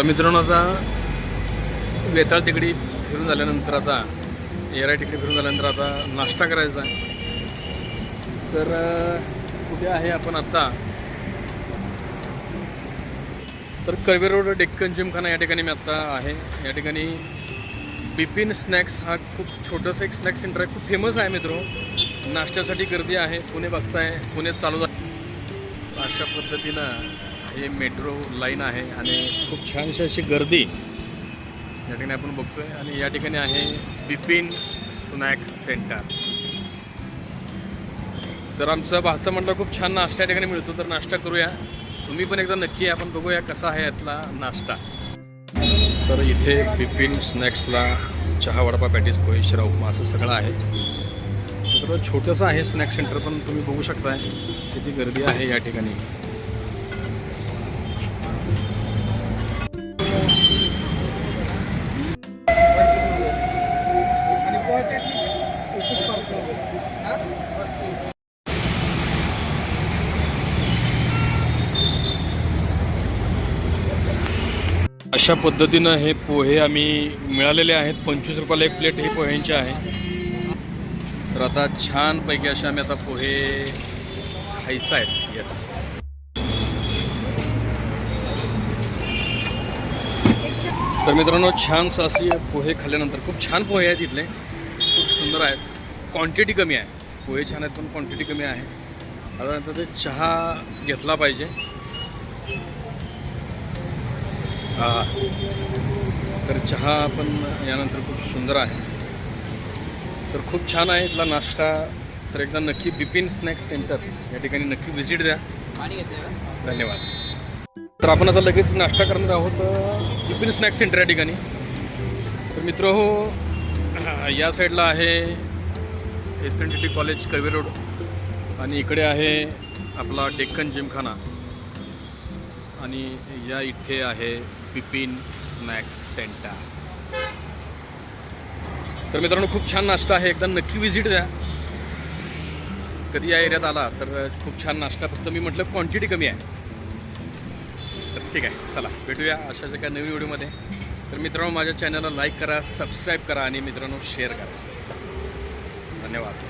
तर मित्रांनो आता वेताळ तिकडी फिरून झाल्यानंतर आता येराय तिकडी फिरून झाल्यानंतर आता नाश्ता करायचा आहे. तर कुठे आहे आपण आत्ता तर कर्वे रोड डेक्कन जिमखाना या ठिकाणी मी आत्ता आहे. या ठिकाणी बिपिन स्नॅक्स हा खूप छोटंसं एक स्नॅक्स सेंटर आहे. खूप फेमस आहे मित्रो. नाश्त्यासाठी गर्दी आहे. पुणे बघताय. पुणे चालू झालं अशा पद्धतीनं हे मेट्रो लाईन आहे आणि खूप छानशी अशी गर्दी या ठिकाणी आपण बघतोय. आणि या ठिकाणी आहे बिपिन स्नॅक्स सेंटर. तर आमचं भाषा म्हटलं खूप छान नाश्ता या ठिकाणी मिळतो तर नाश्ता करूया. तुम्ही पण एकदा नक्की आपण बघूया कसा आहे यातला नाश्ता. तर इथे बिपिन स्नॅक्सला चहा वडापा पॅटीस पोहे शिरा उपमा असं सगळं आहे. तर छोटंसं आहे स्नॅक्स सेंटर पण तुम्ही बघू शकताय किती गर्दी आहे या ठिकाणी. अशा पद्धतीनं हे पोहे आम्ही मिळालेले आहेत. पंचवीस रुपयाला एक प्लेट हे पोह्यांचे आहे. तर आता छानपैकी असे आम्ही आता पोहे खायचं आहेत. येस तर मित्रांनो छानसं असे पोहे खाल्ल्यानंतर खूप छान पोहे आहेत इथले. खूप सुंदर आहेत. क्वांटिटी कमी आहे. पोहे छान आहेत पण क्वांटिटी कमी आहे. आता नंतर ते चहा घेतला पाहिजे. हा. तर चहा पण यानंतर खूप सुंदर आहे. तर खूप छान आहे इथला नाश्ता. तर एकदा नक्की बिपिन स्नॅक्स सेंटर या ठिकाणी नक्की व्हिजिट द्या. धन्यवाद. तर आपण आता लगेच नाश्ता करणार आहोत बिपिन स्नॅक्स सेंटर या ठिकाणी. तर मित्र हो या साईडला आहे S N T T college Karve road. आणि इकडे आहे आपला डेक्कन जिमखाना. आणि या इथे आहे बिपिन स्नॅक्स सेंटर. तर मित्रांनो खूप छान नाश्ता आहे. एकदा नक्की व्हिजिट द्या. कधी या एरियात आला तर खूप छान नाश्ता. फक्त मी म्हटलं क्वांटिटी कमी आहे. तर ठीक आहे चला भेटूया अशाच एका नवीन व्हिडिओमध्ये. तर मित्रांनो माझ्या चॅनलला लाईक करा सबस्क्राईब करा आणि मित्रांनो शेअर करा. धन्यवाद.